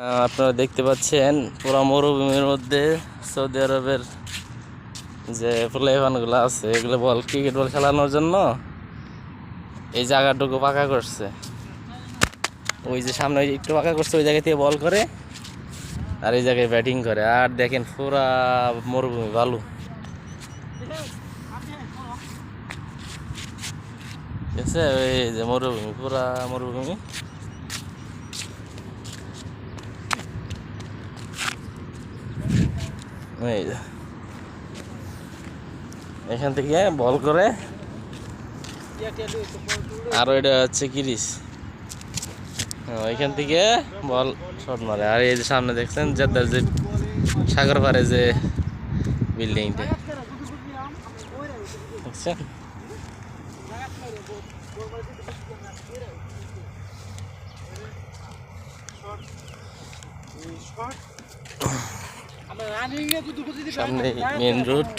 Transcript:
আপনারা দেখতে পাচ্ছেন পুরা মরুভূমির মধ্যে সৌদি আরবের যে প্লেফানগুলো আছে, এগুলো বল, ক্রিকেট বল খেলানোর জন্য এই জায়গাটুকু পাকা করছে। ওই যে সামনে একটু পাকা করছে, ওই জায়গা থেকে বল করে আর এই জায়গায় ব্যাটিং করে। আর দেখেন পুরা মরুভূমি, বালু। ঠিক আছে? ওই যে মরুভূমি, পুরা মরুভূমি। এখান থেকে বল করে। আর ওইটা হচ্ছে কিরিস হ্যাঁ, থেকে বল শট মারে। আর এই যে সামনে দেখছেন জেদ্দার যে সাগর পারে যে বিল্ডিংটা। দেখছেন? সামনে মেন রোড